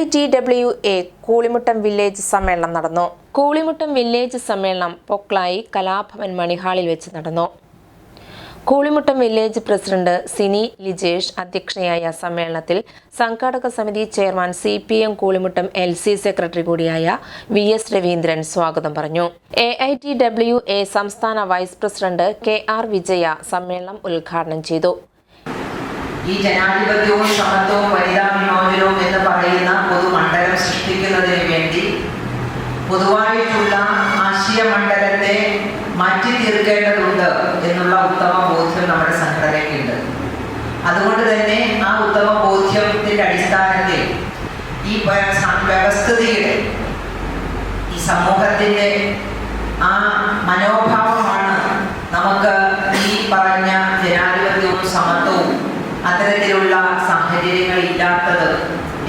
I T W A Koolimuttam village സമ്മേളനം നടന്നു. Koolimuttam village സമ്മേളനം പൊക്ലായി കലാഭവൻ മണിഹാളിൽ വെച്ച് നടന്നു. കൂളിമുട്ടം വില്ലേജ് പ്രസിഡന്റ് സിനി ലിജേഷ് അധ്യക്ഷയായ സമ്മേളനത്തിൽ സംഘാടക സമിതി chairman C P M Koolimuttam L C secretary കൂടിയായ വി എസ് രവീന്ദ്രൻ സ്വാഗതം പറഞ്ഞു. A I T W A സംസ്ഥാന vice president K R Vijaya സമ്മേളനം ഉദ്ഘാടനം ചെയ്തു. ഈ ജനാധിപത്യവും സമത്വവും വനിതാ വിമോചനവും എന്ന് പറയുന്ന പൊതുമണ്ഡലം സൃഷ്ടിക്കുന്നതിന് വേണ്ടി പൊതുവായിട്ടുള്ള ആശയമണ്ഡലത്തെ മാറ്റി തീർക്കേണ്ടതുണ്ട് എന്നുള്ള ഉത്തമ ബോധ്യം നമ്മുടെ സംഘടനയ്ക്കുണ്ട്. അതുകൊണ്ട് തന്നെ ആ ഉത്തമ ബോധ്യത്തിന്റെ അടിസ്ഥാനത്തിൽ ഈ വ്യവസ്ഥിതിയുടെ ഈ സമൂഹത്തിന്റെ ആ മനോഭാവമാണ് നമുക്ക് ഈ പറഞ്ഞ ജനാധിപത്യവും സമത്വവും അത്തരത്തിലുള്ള സാഹചര്യങ്ങൾ ഇല്ലാത്തത്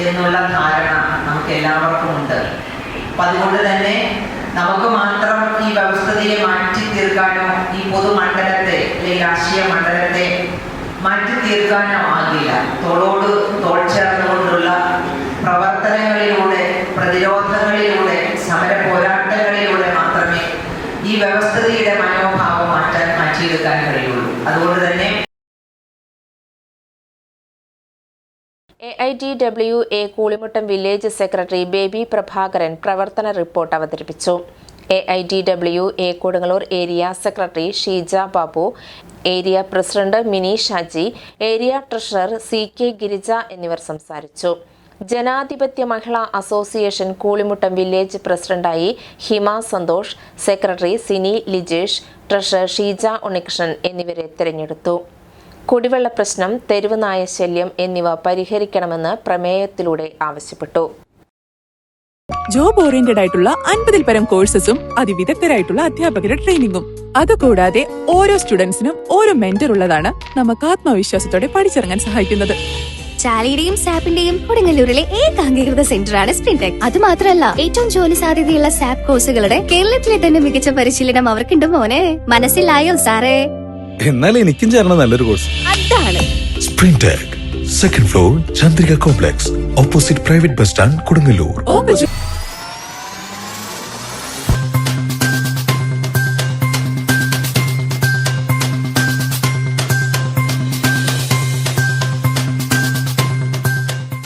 എന്നുള്ള ധാരണ നമുക്ക് എല്ലാവർക്കും ഉണ്ട് അപ്പൊ അതുകൊണ്ട് തന്നെ നമുക്ക് മാത്രം ഈ വ്യവസ്ഥിതിയെ മാറ്റി തീർക്കാനോ ഈ പൊതുമണ്ഡലത്തെ അല്ലെങ്കിൽ രാഷ്ട്രീയ മണ്ഡലത്തെ മാറ്റി തീർക്കാനോ ആകില്ല. തോളോട് തോൾ ചേർന്നുകൊണ്ടുള്ള പ്രവർത്തനങ്ങളിലൂടെ പ്രതിരോധങ്ങളിലൂടെ സമര പോരാട്ടങ്ങളിലൂടെ മാത്രമേ ഈ വ്യവസ്ഥിതിയുടെ മനോഭാവം മാറ്റാൻ മാറ്റിയെടുക്കാൻ കഴിയുള്ളൂ. അതുകൊണ്ട് തന്നെ I T W A Koolimuttam village secretary Baby Prabhakaran പ്രവർത്തന റിപ്പോർട്ട് അവതരിപ്പിച്ചു A I T W A Kodungallur area secretary Sheeja Babu area president Mini Shaji area treasurer C K Girija എന്നിവർ സംസാരിച്ചു. ജനാധിപത്യ മഹിളാ അസോസിയേഷൻ കൂളിമുട്ടം വില്ലേജ് പ്രസിഡന്റായി Hima Santhosh secretary Sini Lijesh treasurer Sheeja Unnikrishnan എന്നിവരെ തിരഞ്ഞെടുത്തു. കുടിവെള്ള പ്രശ്നം തെരുവ് നായ ശല്യം എന്നിവ പരിഹരിക്കണമെന്ന് പ്രമേയത്തിലൂടെ ആവശ്യപ്പെട്ടു. ജോബ് ഓറിയന്റഡ് ആയിട്ടുള്ള അൻപതിൽ പരം കോഴ്സസും അതിവിദഗ്ധരായിട്ടുള്ള അധ്യാപകരുടെ ട്രെയിനിങ്ങും അതുകൂടാതെ ഓരോ സ്റ്റുഡൻസിനും ഓരോ മെന്റർ ഉള്ളതാണ് നമുക്ക് ആത്മവിശ്വാസത്തോടെ പഠിച്ചിറങ്ങാൻ സഹായിക്കുന്നത്. ചാലിയുടെയും സാപ്പിന്റെയും കൊടുങ്ങല്ലൂരിലെ ഏകാംഗീകൃത സെന്ററാണ് സ്പ്രിൻടെക് അത് മാത്രമല്ല ഏറ്റവും ജോലി സാധ്യതയുള്ള സാപ്പ് കോഴ്സുകളുടെ കേരളത്തിലെ തന്നെ മികച്ച പരിശീലനം അവർക്കുണ്ട് മോനെ. മനസ്സിലായോ സാറേ? എന്നാൽ എനിക്കും ചേരണം നല്ലൊരു course spring tech second floor Chandrika complex opposite private bus stand Kodungallur